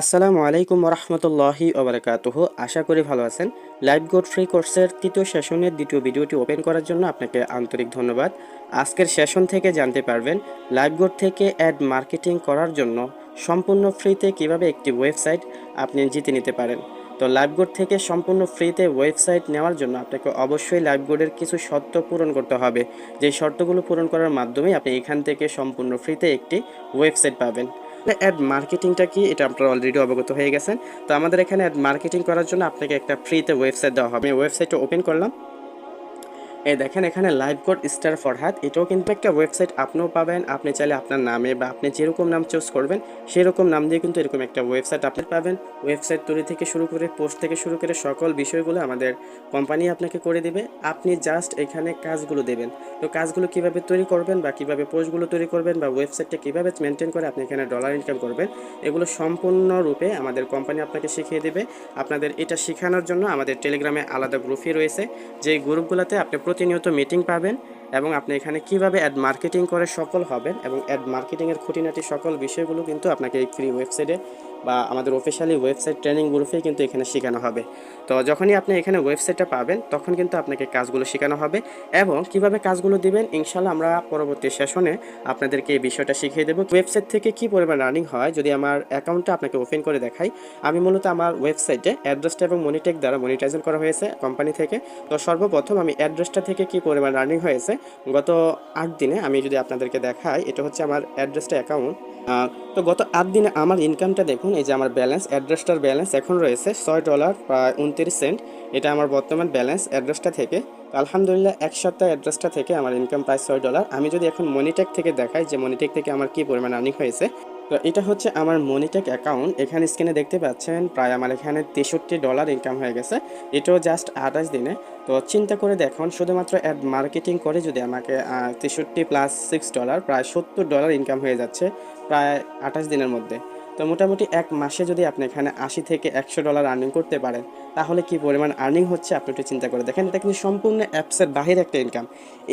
আসসালামু আলাইকুম রহমতুল্লাহি ওবরাকাতুহ। আশা করি ভালো আছেন। লাইভ গোড ফ্রি কোর্সের তৃতীয় সেশনের দ্বিতীয় ভিডিওটি ওপেন করার জন্য আপনাকে আন্তরিক ধন্যবাদ। আজকের সেশন থেকে জানতে পারবেন লাইভ গোড থেকে অ্যাড মার্কেটিং করার জন্য সম্পূর্ণ ফ্রিতে কীভাবে একটি ওয়েবসাইট আপনি জিতে নিতে পারেন। তো লাইভগোড থেকে সম্পূর্ণ ফ্রিতে ওয়েবসাইট নেওয়ার জন্য আপনাকে অবশ্যই লাইভগোডের কিছু শর্ত পূরণ করতে হবে। যে শর্তগুলো পূরণ করার মাধ্যমে আপনি এখান থেকে সম্পূর্ণ ফ্রিতে একটি ওয়েবসাইট পাবেন। অ্যাড মার্কেটিংটা কি? এটা আপনারা অলরেডি অবগত হয়ে গেছেন। তো আমাদের এখানে অ্যাড মার্কেটিং করার জন্য আপনাকে একটা ফ্রিতে ওয়েবসাইট দেওয়া হবে। আমি ওয়েবসাইটটা ওপেন করলাম। এই দেখেন, এখানে লাইভ কোড স্টার ফরহাদ এটাও কিন্তু একটা ওয়েবসাইট আপনিও পাবেন। আপনি চাইলে আপনার নামে বা আপনি যেরকম নাম চুজ করবেন, সেরকম নাম দিয়ে কিন্তু এরকম একটা ওয়েবসাইট আপনি পাবেন। ওয়েবসাইট তৈরি থেকে শুরু করে পোস্ট থেকে শুরু করে সকল বিষয়গুলো আমাদের কোম্পানি আপনাকে করে দিবে। আপনি জাস্ট এখানে কাজগুলো দেবেন। তো কাজগুলো কীভাবে তৈরি করবেন বা কীভাবে পোস্টগুলো তৈরি করবেন বা ওয়েবসাইটটা কীভাবে মেনটেন করে আপনি এখানে ডলার ইনকাম করবেন, এগুলো সম্পূর্ণরূপে আমাদের কোম্পানি আপনাকে শিখিয়ে দেবে। আপনাদের এটা শেখানোর জন্য আমাদের টেলিগ্রামে আলাদা গ্রুপই রয়েছে। যে গ্রুপগুলোতে আপনি প্রতিনিয়ত মিটিং পাবেন এবং আপনি এখানে কীভাবে অ্যাড মার্কেটিং করে সফল হবেন এবং অ্যাড মার্কেটিংয়ের খুঁটিনাটি সকল বিষয়গুলো কিন্তু আপনাকে এই ফ্রি ওয়েবসাইটে বা আমাদের অফিসিয়ালি ওয়েবসাইট ট্রেনিং গ্রুপেই কিন্তু এখানে শেখানো হবে। তো যখনই আপনি এখানে ওয়েবসাইটটা পাবেন, তখন কিন্তু আপনাকে কাজগুলো শেখানো হবে এবং কীভাবে কাজগুলো দিবেন ইনশাল্লাহ আমরা পরবর্তী সেশনে আপনাদেরকে এই বিষয়টা শিখিয়ে দেবো। ওয়েবসাইট থেকে কি পরিমাণ রানিং হয়, যদি আমার অ্যাকাউন্টটা আপনাকে ওপেন করে দেখাই। আমি মূলত আমার ওয়েবসাইটে অ্যাড্রেসটা এবং মনিটেক দ্বারা মনিটাইজেশন করা হয়েছে কোম্পানি থেকে। তো সর্বপ্রথম আমি অ্যাড্রেসটা থেকে কি পরিমাণ রানিং হয়েছে, গত আট দিনে আমি যদি আপনাদেরকে দেখাই, এটা হচ্ছে আমার অ্যাড্রেসটা অ্যাকাউন্ট তো গত আট দিনে আমার ইনকামটা দেখুন এই যে আমার ব্যালেন্স, অ্যাড্রেসটার ব্যালেন্স এখন রয়েছে ছয় ডলার প্রায় উনত্রিশ সেন্ট। এটা আমার বর্তমান ব্যালেন্স অ্যাড্রেসটা থেকে। আলহামদুলিল্লাহ, এক সপ্তাহ অ্যাড্রেসটা থেকে আমার ইনকাম প্রায় ছয় ডলার। আমি যদি এখন মনিটেক থেকে দেখাই যে মনিটেক থেকে আমার কী পরিমাণ আর্নিং হয়েছে, তো এটা হচ্ছে আমার মনিটেক অ্যাকাউন্ট এখানে স্ক্রিনে দেখতে পাচ্ছেন প্রায় আমার এখানে তেষট্টি ডলার ইনকাম হয়ে গেছে। এটাও জাস্ট আঠাশ দিনে। তো চিন্তা করে দেখুন, শুধুমাত্র অ্যাড মার্কেটিং করে যদি আমাকে তেষট্টি প্লাস সিক্স ডলার প্রায় সত্তর ডলার ইনকাম হয়ে যাচ্ছে প্রায় আঠাশ দিনের মধ্যে। তো মোটামুটি এক মাসে যদি আপনি এখানে আশি থেকে একশো ডলার আর্নিং করতে পারেন, তাহলে কি পরিমাণ আর্নিং হচ্ছে আপনি একটু চিন্তা করে দেখেন। এটা কিন্তু সম্পূর্ণ অ্যাপসের বাহিরে একটা ইনকাম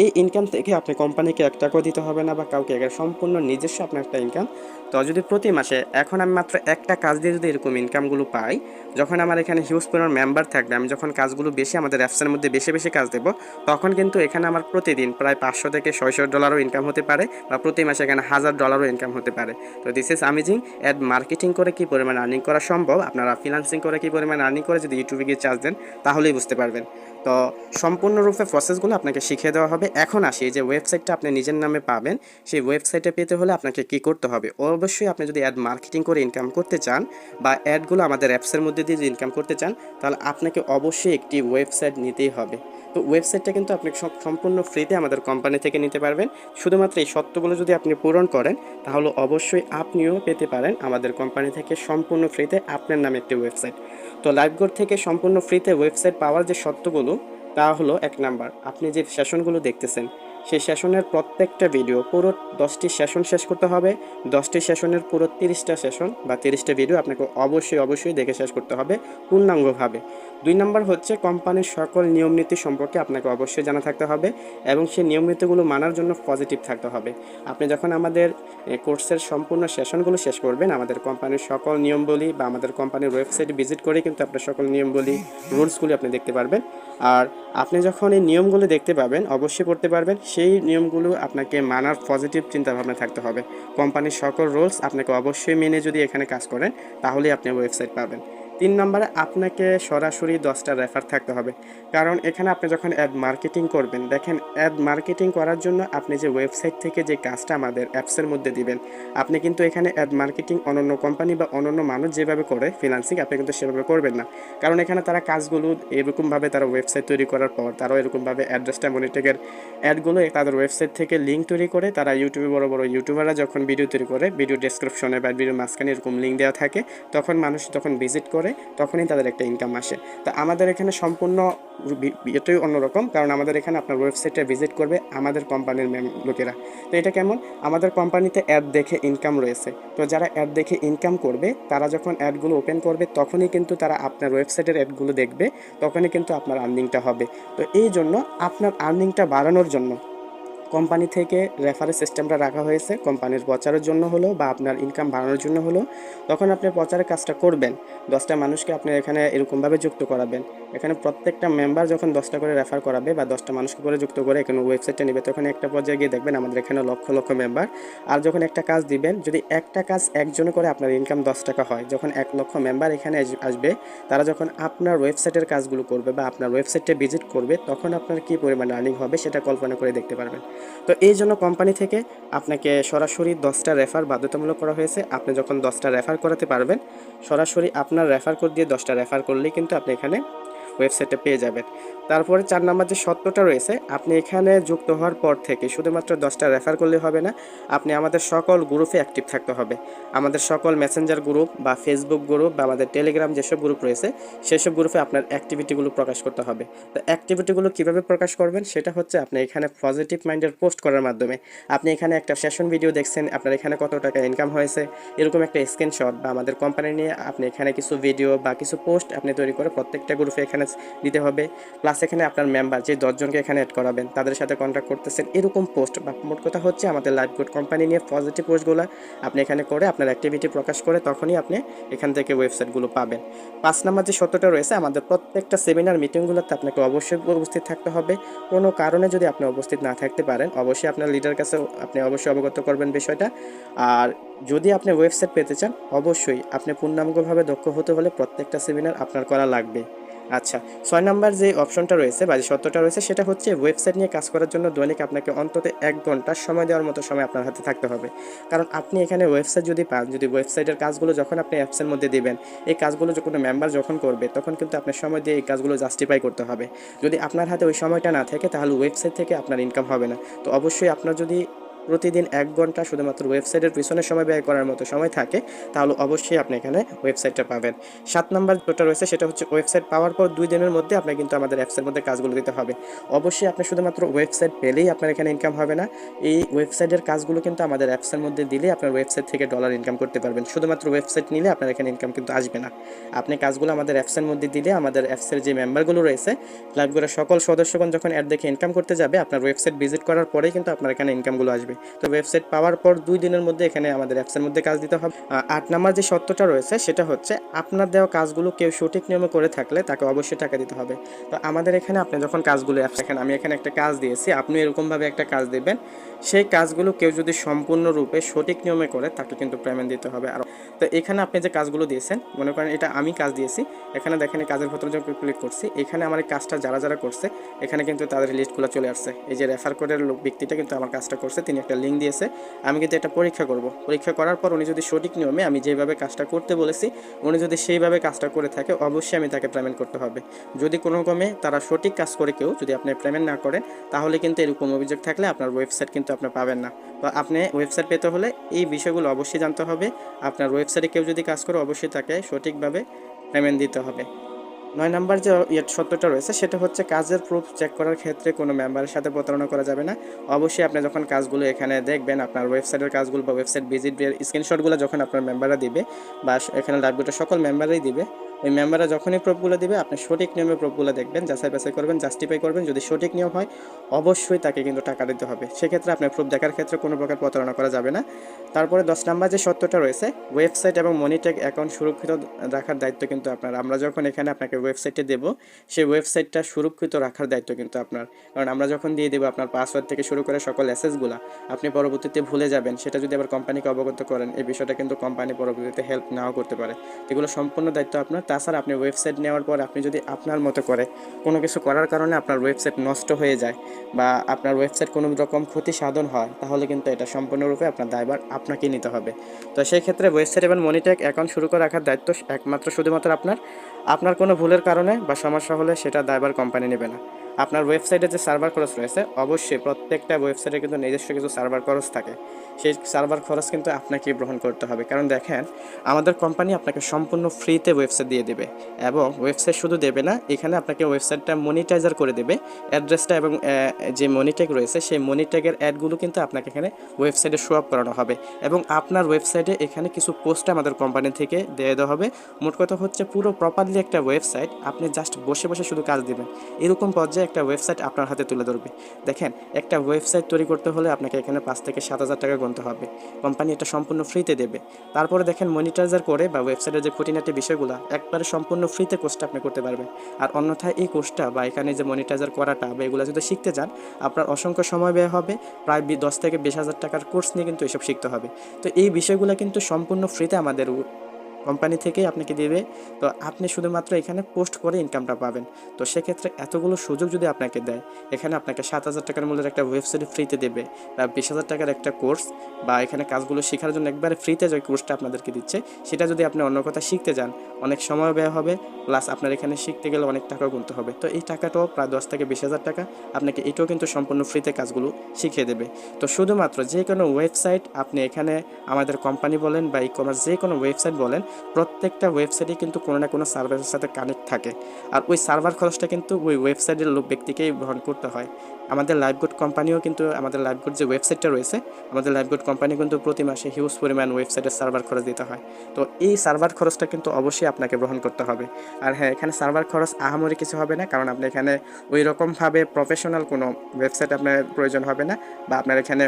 এই ইনকাম থেকে আপনি কোম্পানিকে এক টাকাও দিতে হবে না বা কাউকে, এটা সম্পূর্ণ নিজস্ব আপনার একটা ইনকাম তো যদি প্রতি মাসে, এখন আমি মাত্র একটা কাজ দিয়ে যদি এরকম ইনকামগুলো পাই, যখন আমার এখানে হিউজ পরিমাণ মেম্বার থাকবে, আমি যখন কাজগুলো বেশি, আমাদের অ্যাপসের মধ্যে বেশি বেশি কাজ দেবো, তখন কিন্তু এখানে আমার প্রতিদিন প্রায় পাঁচশো থেকে ছয়শো ডলারও ইনকাম হতে পারে বা প্রতি মাসে এখানে হাজার ডলারও ইনকাম হতে পারে। তো this is amazing ad marketing করে কি পরিমাণ আর্নিং করা সম্ভব? আপনারা ফিনান্সিং করে কি পরিমাণ আর্নিং করে যদি ইউটিউবে গিয়ে চার্জ দেন, তাহলেই বুঝতে পারবেন। তো সম্পূর্ণরূপে প্রসেসগুলো আপনাকে শিখিয়ে দেওয়া হবে। এখন আসি যে ওয়েবসাইটটা আপনি নিজের নামে পাবেন, সেই ওয়েবসাইটে পেতে হলে আপনাকে কি করতে হবে? অবশ্যই আপনি যদি অ্যাড মার্কেটিং করে ইনকাম করতে চান বা অ্যাডগুলো আমাদের অ্যাপসের মধ্যে দিয়ে ইনকাম করতে চান, তাহলে আপনাকে অবশ্যই একটি ওয়েবসাইট নিতেই হবে। তো ওয়েবসাইটটা কিন্তু আপনি সম্পূর্ণ ফ্রিতে আমাদের কোম্পানি থেকে নিতে পারবেন। শুধুমাত্র এই শর্তগুলো যদি আপনি পূরণ করেন, তাহলে অবশ্যই আপনিও পেতে পারেন আমাদের কোম্পানি থেকে সম্পূর্ণ ফ্রিতে আপনার নামে একটি ওয়েবসাইট তো লাইভগোড থেকে সম্পূর্ণ ফ্রিতে ওয়েবসাইট পাওয়ার যে শর্তগুলো তা হলো এক নাম্বার আপনি যে সেশনগুলো দেখতেছেন সেই সেশনের প্রত্যেকটা ভিডিও পুরো দশটি সেশন শেষ করতে হবে। দশটি সেশনের পুরো তিরিশটা সেশন বা তিরিশটা ভিডিও আপনাকে অবশ্যই অবশ্যই দেখে শেষ করতে হবে পূর্ণাঙ্গভাবে। দুই নম্বর হচ্ছে কোম্পানির সকল নিয়ম নীতি সম্পর্কে আপনাকে অবশ্যই জানা থাকতে হবে এবং সেই নিয়ম নীতিগুলো মানার জন্য পজিটিভ থাকতে হবে। আপনি যখন আমাদের কোর্সের সম্পূর্ণ সেশনগুলো শেষ করবেন, আমাদের কোম্পানির সকল নিয়মবলী বা আমাদের কোম্পানির ওয়েবসাইট ভিজিট করে কিন্তু আপনার সকল নিয়মবলী, রুলসগুলি আপনি দেখতে পারবেন। আর আপনি যখন এই নিয়মগুলো দেখতে পাবেন, অবশ্যই করতে পারবেন। সেই নিয়মগুলো আপনাকে মানার পজিটিভ চিন্তাভাবনা থাকতে হবে। কোম্পানির সকল রুলস আপনাকে অবশ্যই মেনে যদি এখানে কাজ করেন, তাহলেই আপনি ওয়েবসাইট পাবেন। তিন নম্বরে আপনাকে সরাসরি দশটা রেফার থাকতে হবে। কারণ এখানে আপনি যখন অ্যাড মার্কেটিং করবেন, দেখেন অ্যাড মার্কেটিং করার জন্য আপনি যে ওয়েবসাইট থেকে যে কাজটা আমাদের অ্যাপসের মধ্যে দিবেন, আপনি কিন্তু এখানে অ্যাড মার্কেটিং অনন্য কোম্পানি বা অনন্য মানুষ যেভাবে করে ফিনান্সিং আপনি কিন্তু সেভাবে করবেন না। কারণ এখানে তারা কাজগুলো এরকমভাবে তারা ওয়েবসাইট তৈরি করার পর, তারাও এরকমভাবে অ্যাড্রেসটা মনিটেকের অ্যাডগুলো তাদের ওয়েবসাইট থেকে লিঙ্ক তৈরি করে তারা ইউটিউবে বড় বড় ইউটিউবাররা যখন ভিডিও তৈরি করে ভিডিও ডেসক্রিপশনে বা ভিডিও মাঝখানে এরকম লিঙ্ক দেওয়া থাকে, তখন মানুষ যখন ভিজিট করে তখনই তাদের একটা ইনকাম আসে। তো আমাদের এখানে সম্পূর্ণ এটাই অন্যরকম, কারণ আমাদের এখানে আপনার ওয়েবসাইটে ভিজিট করবে আমাদের কোম্পানির ম্যাম লোকেরা। তো এটা কেমন? আমাদের কোম্পানিতে অ্যাড দেখে ইনকাম রয়েছে। তো যারা অ্যাড দেখে ইনকাম করবে, তারা যখন অ্যাডগুলো ওপেন করবে, তখনই কিন্তু তারা আপনার ওয়েবসাইটের অ্যাডগুলো দেখবে, তখনই কিন্তু আপনার আর্নিংটা হবে। তো এই জন্য আপনার আর্নিংটা বাড়ানোর জন্য কোম্পানি থেকে রেফারেল সিস্টেমটা রাখা হয়েছে, কোম্পানির প্রচারের জন্য হলো বা আপনার ইনকাম বাড়ানোর জন্য হলো। তখন আপনি প্রচারের কাজটা করবেন, দশটা মানুষকে আপনি এখানে এরকমভাবে যুক্ত করাবেন। এখানে প্রত্যেকটা মেম্বার যখন দশটা করে রেফার করাবে বা দশটা মানুষকে করে যুক্ত করে এখানে ওয়েবসাইটে নেবে, তখন একটা পর্যায়ে গিয়ে দেখবেন আমাদের এখানে লক্ষ লক্ষ মেম্বার আর যখন একটা কাজ দিবেন, যদি একটা কাজ একজনে করে আপনার ইনকাম দশ টাকা হয়, যখন এক লক্ষ মেম্বার এখানে আসবে, তারা যখন আপনার ওয়েবসাইটের কাজগুলো করবে বা আপনার ওয়েবসাইটে ভিজিট করবে, তখন আপনার কী পরিমাণ আর্নিং হবে সেটা কল্পনা করে দেখতে পারবেন। তো এই জন্য কোম্পানি থেকে আপনাকে সরাসরি দশটা রেফার বাধ্যতামূলক করা হয়েছে। আপনি যখন দশটা রেফার করাতে পারবেন, সরাসরি আপনার রেফার কোড দিয়ে দশটা রেফার করলেই কিন্তু আপনি এখানে ওয়েবসাইটে পেয়ে যাবেন। তারপরে চার নাম্বার যে সত্যটা রয়েছে, আপনি এখানে যুক্ত হওয়ার পর থেকে শুধুমাত্র দশটা রেফার করলে হবে না, আপনি আমাদের সকল গ্রুপে অ্যাক্টিভ থাকতে হবে। আমাদের সকল মেসেঞ্জার গ্রুপ বা ফেসবুক গ্রুপ বা আমাদের টেলিগ্রাম যেসব গ্রুপ রয়েছে, সেসব গ্রুপে আপনার অ্যাক্টিভিটিগুলো প্রকাশ করতে হবে। তো অ্যাক্টিভিটিগুলো কীভাবে প্রকাশ করবেন, সেটা হচ্ছে আপনি এখানে পজিটিভ মাইন্ডের পোস্ট করার মাধ্যমে। আপনি এখানে একটা সেশন ভিডিও দেখছেন, আপনার এখানে কত টাকা ইনকাম হয়েছে, এরকম একটা স্ক্রিনশট বা আমাদের কোম্পানি নিয়ে আপনি এখানে কিছু ভিডিও বা কিছু পোস্ট আপনি তৈরি করে প্রত্যেকটা গ্রুপে এখানে দিতে হবে। প্লাস এখানে আপনার মেম্বার যে দশজনকে এখানে অ্যাড করাবেন, তাদের সাথে কন্ট্যাক্ট করতেছেন, এরকম পোস্ট বা মোট কথা হচ্ছে আমাদের লাইফ গুড কোম্পানি নিয়ে পজিটিভ পোস্টগুলো আপনি এখানে করে আপনার অ্যাক্টিভিটি প্রকাশ করে তখনই আপনি এখান থেকে ওয়েবসাইটগুলো পাবেন। পাঁচ নাম্বার যে সত্যটা রয়েছে, আমাদের প্রত্যেকটা সেমিনার মিটিংগুলোতে আপনাকে অবশ্যই উপস্থিত থাকতে হবে। কোনো কারণে যদি আপনি উপস্থিত না থাকতে পারেন, অবশ্যই আপনার লিডার কাছে আপনি অবশ্যই অবগত করবেন বিষয়টা। আর যদি আপনি ওয়েবসাইট পেতে চান, অবশ্যই আপনি পূর্ণাঙ্গভাবে দক্ষ হতে হলে প্রত্যেকটা সেমিনার আপনার করা লাগবে। আচ্ছা ছয় নাম্বার যে অপশনটা রয়েছে বা যে সত্যটা রয়েছে, সেটা হচ্ছে ওয়েবসাইট নিয়ে কাজ করার জন্য দৈনিক আপনাকে অন্তত এক ঘণ্টা সময় দেওয়ার মতো সময় আপনার হাতে থাকতে হবে। কারণ আপনি এখানে ওয়েবসাইট যদি পান, যদি ওয়েবসাইটের কাজগুলো যখন আপনি অ্যাপসের মধ্যে দেবেন, এই কাজগুলো কোনো মেম্বার যখন করবে, তখন কিন্তু আপনার সময় দিয়ে এই কাজগুলো জাস্টিফাই করতে হবে। যদি আপনার হাতে ওই সময়টা না থাকে, তাহলে ওয়েবসাইট থেকে আপনার ইনকাম হবে না। তো অবশ্যই আপনার যদি প্রতিদিন এক ঘণ্টা শুধুমাত্র ওয়েবসাইটের পিছনে সময় ব্যয় করার মতো সময় থাকে, তাহলে অবশ্যই আপনি এখানে ওয়েবসাইটটা পাবেন। সাত নাম্বার যেটা রয়েছে সেটা হচ্ছে ওয়েবসাইট পাওয়ার পর দুই দিনের মধ্যে আপনার কিন্তু আমাদের অ্যাপসের মধ্যে কাজগুলো দিতে হবে। অবশ্যই আপনি শুধুমাত্র ওয়েবসাইট পেলেই আপনার এখানে ইনকাম হবে না, এই ওয়েবসাইটের কাজগুলো কিন্তু আমাদের অ্যাপসের মধ্যে দিলে আপনার ওয়েবসাইট থেকে ডলার ইনকাম করতে পারবেন। শুধুমাত্র ওয়েবসাইট নিলে আপনার এখানে ইনকাম কিন্তু আসবে না। আপনি কাজগুলো আমাদের অ্যাপসের মধ্যে দিলে আমাদের অ্যাপসের যে মেম্বারগুলো রয়েছে লাইভগুলোর সকল সদস্যগণ যখন অ্যাড দেখে ইনকাম করতে যাবে, আপনার ওয়েবসাইট ভিজিট করার পরেই কিন্তু আপনার এখানে ইনকামগুলো আসবে। তো ওয়েবসাইট পাওয়ার পর দুই দিনের মধ্যে এখানে আমাদের অ্যাপসের মধ্যে কাজ দিতে হবে। আট নাম্বার যে সত্যটা রয়েছে, সেটা হচ্ছে আপনার দেওয়া কাজগুলো কেউ সঠিক নিয়মে করে থাকলে তাকে অবশ্যই টাকা দিতে হবে। তো আমাদের এখানে আপনি যখন কাজগুলো অ্যাপস এখানে আমি এখানে একটা কাজ দিয়েছি, আপনি এরকমভাবে একটা কাজ দেবেন। সেই কাজগুলো কেউ যদি সম্পূর্ণরূপে সঠিক নিয়মে করে, তাকে কিন্তু পেমেন্ট দিতে হবে। আর তো এখানে আপনি যে কাজগুলো দিয়েছেন, মনে করেন এটা আমি কাজ দিয়েছি, এখানে দেখেন কাজের ভেতরে যখন ক্লিক করছি, এখানে আমার কাজটা যারা যারা করছে, এখানে কিন্তু তাদের লিস্টগুলো চলে আসছে। এই যে রেফার কোডের লোক ব্যক্তিটা কিন্তু আমার কাজটা করছে, তিনি একটা লিঙ্ক দিয়েছে, আমি কিন্তু এটা পরীক্ষা করব। পরীক্ষা করার পর উনি যদি সঠিক নিয়মে আমি যেভাবে কাজটা করতে বলেছি, উনি যদি সেইভাবে কাজটা করে থাকে, অবশ্যই আমি তাকে পেমেন্ট করতে হবে। যদি কোনো ক্রমে তারা সঠিক কাজ করে কেউ, যদি আপনি পেমেন্ট না করেন, তাহলে কিন্তু এরকম অভিযোগ থাকলে আপনার ওয়েবসাইট কিন্তু আপনি পাবেন না। তো আপনি ওয়েবসাইট পেতে হলে এই বিষয়গুলো অবশ্যই জানতে হবে। আপনার ওয়েবসাইটে কেউ যদি কাজ করে, অবশ্যই তাকে সঠিকভাবে পেমেন্ট দিতে হবে। নয় নাম্বার যে ইয়ে সত্যটা রয়েছে, সেটা হচ্ছে কাজের প্রুফ চেক করার ক্ষেত্রে কোনো মেম্বারের সাথে প্রতারণা করা যাবে না। অবশ্যই আপনি যখন কাজগুলো এখানে দেখবেন, আপনার ওয়েবসাইটের কাজগুলো বা ওয়েবসাইট ভিজিট স্ক্রিনশটগুলো যখন আপনার মেম্বাররা দিবে, বা এখানে লাইভগুলো সকল মেম্বাররাই দিবে ওই মেম্বাররা যখনই প্রুফগুলো দিবে, আপনি সঠিক নিয়মে প্রুফগুলো দেখবেন, যাচাই বাছাই করবেন জাস্টিফাই করবেন। যদি সঠিক নিয়ম হয়, অবশ্যই তাকে কিন্তু টাকা দিতে হবে। সেক্ষেত্রে আপনার প্রুফ দেখার ক্ষেত্রে কোনো প্রকার প্রতারণা করা যাবে না। তারপরে দশ নাম্বার যে সত্যটা রয়েছে ওয়েবসাইট এবং মনিটেক অ্যাকাউন্ট সুরক্ষিত রাখার দায়িত্ব কিন্তু আপনার। আমরা যখন এখানে আপনাকে ওয়েবসাইটে দেবো, সেই ওয়েবসাইটটা সুরক্ষিত রাখার দায়িত্ব কিন্তু আপনার। কারণ আমরা যখন দিয়ে দেবো আপনার পাসওয়ার্ড থেকে শুরু করে সকল অ্যাসেসগুলো আপনি পরবর্তীতে ভুলে যাবেন। সেটা যদি আবার কোম্পানিকে অবগত করেন, এই বিষয়টা কিন্তু কোম্পানি পরবর্তীতে হেল্প নাও করতে পারে। এগুলো সম্পূর্ণ দায়িত্ব আপনার। তাছাড়া আপনি ওয়েবসাইট নেওয়ার পর আপনি যদি আপনার মতো করে কোনো কিছু করার কারণে আপনার ওয়েবসাইট নষ্ট হয়ে যায় বা আপনার ওয়েবসাইট কোনো রকম ক্ষতি সাধন হয়, তাহলে কিন্তু এটা সম্পূর্ণরূপে আপনার দায়ভার আপনাকে নিতে হবে। তো সেই ক্ষেত্রে ওয়েবসাইট এবং মনিট্যাক অ্যাকাউন্ট শুরু করে রাখার দায়িত্ব একমাত্র শুধুমাত্র আপনার। আপনার কোনো ভুলের কারণে বা সমস্যা হলে সেটা দায়ভার কোম্পানি নেবে না। আপনার ওয়েবসাইটে যে সার্ভার খরচ রয়েছে, অবশ্যই প্রত্যেকটা ওয়েবসাইটে কিন্তু নিজস্ব কিছু সার্ভার খরচ থাকে। সেই সার্ভার খরচ কিন্তু আপনাকে গ্রহণ করতে হবে। কারণ দেখেন, আমাদের কোম্পানি আপনাকে সম্পূর্ণ ফ্রিতে ওয়েবসাইট দিয়ে দেবে এবং ওয়েবসাইট শুধু দেবে না, এখানে আপনাকে ওয়েবসাইটটা মনিটাইজার করে দেবে। অ্যাড্রেসটা এবং যে মনিটেক রয়েছে, সেই মনিটেকের অ্যাডগুলো কিন্তু আপনাকে এখানে ওয়েবসাইটে শো আপ করানো হবে। এবং আপনার ওয়েবসাইটে এখানে কিছু পোস্ট আমাদের কোম্পানি থেকে দিয়ে দেওয়া হবে। মোট কথা হচ্ছে পুরো প্রপারলি একটা ওয়েবসাইট আপনি জাস্ট বসে বসে শুধু কাজ দিবেন। এরকম পর্যায়ে একটা ওয়েবসাইট আপনার হাতে তুলে ধরবে। দেখেন, একটা ওয়েবসাইট তৈরি করতে হলে আপনাকে এখানে পাঁচ থেকে সাত হাজার টাকা গুনতে হবে। কোম্পানি এটা সম্পূর্ণ ফ্রিতে দেবে। তারপরে দেখেন মনিটাইজার করে বা ওয়েবসাইটের যে খুঁটিনাটি বিষয়গুলো, একবারে সম্পূর্ণ ফ্রিতে কোর্সটা আপনি করতে পারবেন। আর অন্যথায় এই কোর্সটা বা এখানে যে মনিটাইজার করাটা বা এগুলো যদি শিখতে চান, আপনার অসংখ্য সময় ব্যয় হবে। প্রায় দশ থেকে বিশ হাজার টাকার কোর্স নিয়ে কিন্তু এসব শিখতে হবে। তো এই বিষয়গুলো কিন্তু সম্পূর্ণ ফ্রিতে আমাদের কোম্পানি থেকেই আপনাকে দেবে। তো আপনি শুধুমাত্র এখানে পোস্ট করে ইনকামটা পাবেন। তো সেক্ষেত্রে এতগুলো সুযোগ যদি আপনাকে দেয়, এখানে আপনাকে সাত হাজার টাকার মূল্যের একটা ওয়েবসাইট ফ্রিতে দেবে বা বিশ হাজার টাকার একটা কোর্স বা এখানে কাজগুলো শেখার জন্য একবারে ফ্রিতে যে কোর্সটা আপনাদেরকে দিচ্ছে, সেটা যদি আপনি অন্য কথা শিখতে যান, অনেক সময় ব্যয় হবে প্লাস আপনার এখানে শিখতে গেলে অনেক টাকা গুনতে হবে। তো এই টাকাটাও প্রায় দশ থেকে বিশ হাজার টাকা আপনাকে এটাও কিন্তু সম্পূর্ণ ফ্রিতে কাজগুলো শিখিয়ে দেবে। তো শুধুমাত্র যে কোনো ওয়েবসাইট আপনি এখানে আমাদের কোম্পানি বলেন বা ই কমার্স যে কোনো ওয়েবসাইট বলেন প্রত্যেকটা ওয়েবসাইটই কিন্তু কোনো না কোনো সার্ভারের সাথে কানেক্ট থাকে। আর ওই সার্ভার খরচটা কিন্তু ওই ওয়েবসাইটের লোক, ব্যক্তিকেই বহন করতে হয়। আমাদের লাইভগুড কোম্পানিও কিন্তু, আমাদের লাইভগুড যে ওয়েবসাইটটা রয়েছে, আমাদের লাইভগুড কোম্পানি কিন্তু প্রতি মাসে হিউজ পরিমাণ ওয়েবসাইটের সার্ভার খরচ দিতে হয়। তো এই সার্ভার খরচটা কিন্তু অবশ্যই আপনাকে গ্রহণ করতে হবে। আর হ্যাঁ এখানে সার্ভার খরচ আহামরি কিছু হবে না, কারণ আপনি এখানে ওই রকমভাবে প্রফেশনাল কোনো ওয়েবসাইট আপনার প্রয়োজন হবে না, বা আপনার এখানে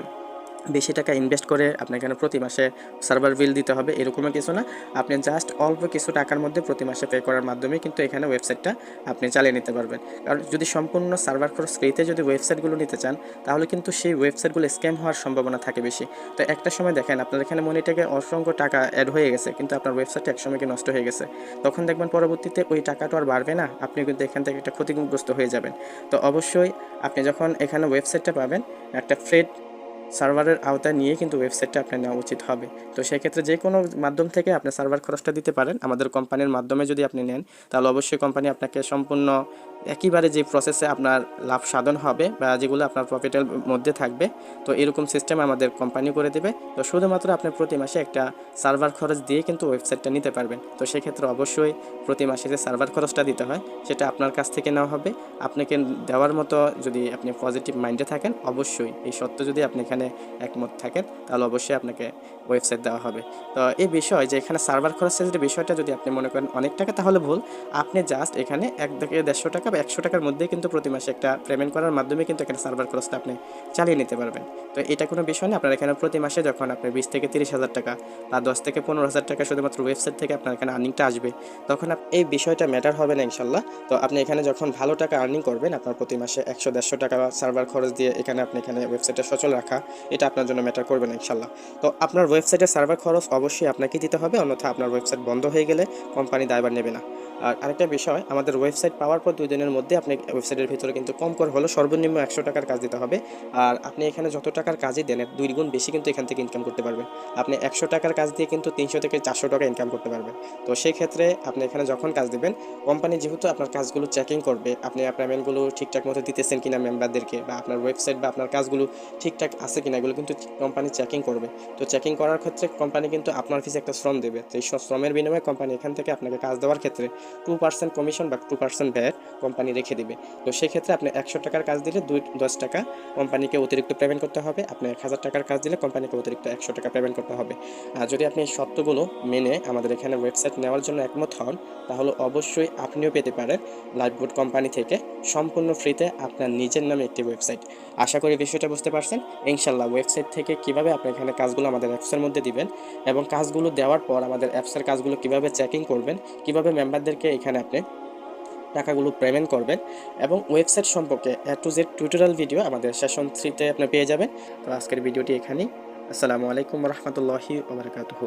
বেশি টাকা ইনভেস্ট করে আপনার এখানে প্রতি মাসে সার্ভার বিল দিতে হবে, এরকমও কিছু না। আপনি জাস্ট অল্প কিছু টাকার মধ্যে প্রতি মাসে পে করার মাধ্যমে কিন্তু এখানে ওয়েবসাইটটা আপনি চালিয়ে নিতে পারবেন। কারণ যদি সম্পূর্ণ সার্ভার খরচ ফ্রিতে যদি ওয়েবসাইটগুলো নিতে চান, তাহলে কিন্তু সেই ওয়েবসাইটগুলো স্ক্যাম হওয়ার সম্ভাবনা থাকে বেশি। তো একটা সময় দেখেন, আপনার এখানে মনিটাকে অসংখ্য টাকা অ্যাড হয়ে গেছে, কিন্তু আপনার ওয়েবসাইটটা একসময় কি নষ্ট হয়ে গেছে। তখন দেখবেন পরবর্তীতে ওই টাকাটা আর বাড়বে না, আপনি কিন্তু এখান থেকে একটা ক্ষতিগ্রস্ত হয়ে যাবেন। তো অবশ্যই আপনি যখন এখানে ওয়েবসাইটটা পাবেন, একটা ফ্রেড সার্ভারের আওতায় নিয়ে কিন্তু ওয়েবসাইটটা আপনার নেওয়া উচিত হবে। তো সেক্ষেত্রে যে কোনো মাধ্যম থেকে আপনি সার্ভার খরচটা দিতে পারেন। আমাদের কোম্পানির মাধ্যমে যদি আপনি নেন, তাহলে অবশ্যই কোম্পানি আপনাকে সম্পূর্ণ একইবারে যে প্রসেসে আপনার লাভ সাধন হবে বা যেগুলো আপনার প্রফিটের মধ্যে থাকবে, তো এরকম সিস্টেম আমাদের কোম্পানি করে দেবে। তো শুধুমাত্র আপনি প্রতি মাসে একটা সার্ভার খরচ দিয়ে কিন্তু ওয়েবসাইটটা নিতে পারবেন। তো সেক্ষেত্রে অবশ্যই প্রতি মাসে যে সার্ভার খরচটা দিতে হয়, সেটা আপনার কাছ থেকে নেওয়া হবে। আপনাকে দেওয়ার মতো যদি আপনি পজিটিভ মাইন্ডে থাকেন, অবশ্যই এই সত্য যদি আপনি এখানে একমত থাকেন, তাহলে অবশ্যই আপনাকে ওয়েবসাইট দেওয়া হবে। তো এই বিষয় যে এখানে সার্ভার খরচের যে বিষয়টা যদি আপনি মনে করেন অনেক টাকা, তাহলে ভুল। আপনি জাস্ট এখানে এক থেকে দেড়শো টাকা বা একশো টাকার মধ্যে কিন্তু প্রতি মাসে একটা পেমেন্ট করার মাধ্যমে কিন্তু এখানে সার্ভার খরচটা আপনি চালিয়ে নিতে পারবেন। তো এটা কোনো বিষয় না, আপনার এখানে প্রতি মাসে যখন আপনি বিশ থেকে তিরিশ হাজার টাকা বা দশ থেকে পনেরো হাজার টাকা শুধুমাত্র ওয়েবসাইট থেকে আপনার এখানে আর্নিংটা আসবে, তখন এই বিষয়টা ম্যাটার হবে না ইনশাল্লাহ। তো আপনি এখানে যখন ভালো টাকা আর্নিং করবেন, আপনার প্রতি মাসে একশো, দেড়শো টাকা সার্ভার খরচ দিয়ে এখানে আপনি এখানে ওয়েবসাইটটা সচল রাখা, এটা আপনার জন্য ম্যাটার করবে না ইনশাল্লাহ। তো আপনার ওয়েবসাইটের সার্ভার খরচ অবশ্যই আপনাকে দিতে হবে, অন্যথা আপনার ওয়েবসাইট বন্ধ হয়ে গেলে কোম্পানি দায়বার নেবে না। আর আরেকটা বিষয়, আমাদের ওয়েবসাইট পাওয়ার পর দুই দিনের মধ্যে আপনি ওয়েবসাইটের ভিতরে কিন্তু কম করে হলো সর্বনিম্ন একশো টাকার কাজ দিতে হবে। আর আপনি এখানে যত টাকার কাজই দেন, দুই গুণ বেশি কিন্তু এখান থেকে ইনকাম করতে পারবেন। আপনি একশো টাকার কাজ দিয়ে কিন্তু তিনশো থেকে চারশো টাকা ইনকাম করতে পারবেন। তো সেই ক্ষেত্রে আপনি এখানে যখন কাজ দেবেন কোম্পানি যেহেতু আপনার কাজগুলো চেকিং করবে, আপনি আপনার মেলগুলো ঠিকঠাক মতো দিতেছেন কিনা মেম্বারদেরকে বা আপনার ওয়েবসাইট বা আপনার কাজগুলো ঠিকঠাক আছে কিনা, এগুলো কিন্তু কোম্পানি চেকিং করবে। তো চেকিং করার ক্ষেত্রে কোম্পানি কিন্তু আপনার ফিস একটা শ্রম দেবে। তো এই শ্রমের বিনিময়ে কোম্পানি এখান থেকে আপনাকে কাজ দেওয়ার ক্ষেত্রে টু পার্সেন্ট কমিশন বা টু পার্সেন্ট ভ্যাট কোম্পানি রেখে দিবে। তো সেক্ষেত্রে আপনি একশো টাকার কাজ দিলে দুই, দশ টাকা কোম্পানিকে অতিরিক্ত পেমেন্ট করতে হবে। আপনি এক হাজার টাকার কাজ দিলে কোম্পানিকে অতিরিক্ত একশো টাকা পেমেন্ট করতে হবে। আর যদি আপনি এই শর্তগুলো মেনে আমাদের এখানে ওয়েবসাইট নেওয়ার জন্য একমত হন, তাহলে অবশ্যই আপনিও পেতে পারেন লাইফবোর্ড কোম্পানি থেকে সম্পূর্ণ ফ্রিতে আপনার নিজের নামে একটি ওয়েবসাইট আশা করি বিষয়টা বুঝতে পারছেন। ইনশাল্লাহ ওয়েবসাইট থেকে কীভাবে আপনি এখানে কাজগুলো আমাদের অ্যাপসের মধ্যে দিবেন এবং কাজগুলো দেওয়ার পর আমাদের অ্যাপসের কাজগুলো কীভাবে চেকিং করবেন, কীভাবে মেম্বারদেরকে এখানে আপনি টাকাগুলো পেমেন্ট করবেন এবং ওয়েবসাইট সম্পর্কে A to Z tutorial video আমাদের সেশন থ্রিতে আপনি পেয়ে যাবেন। তো আজকের ভিডিওটি এখানেই। আসসালামু আলাইকুম রহমতুল্লাহি ওবরাকাতুহু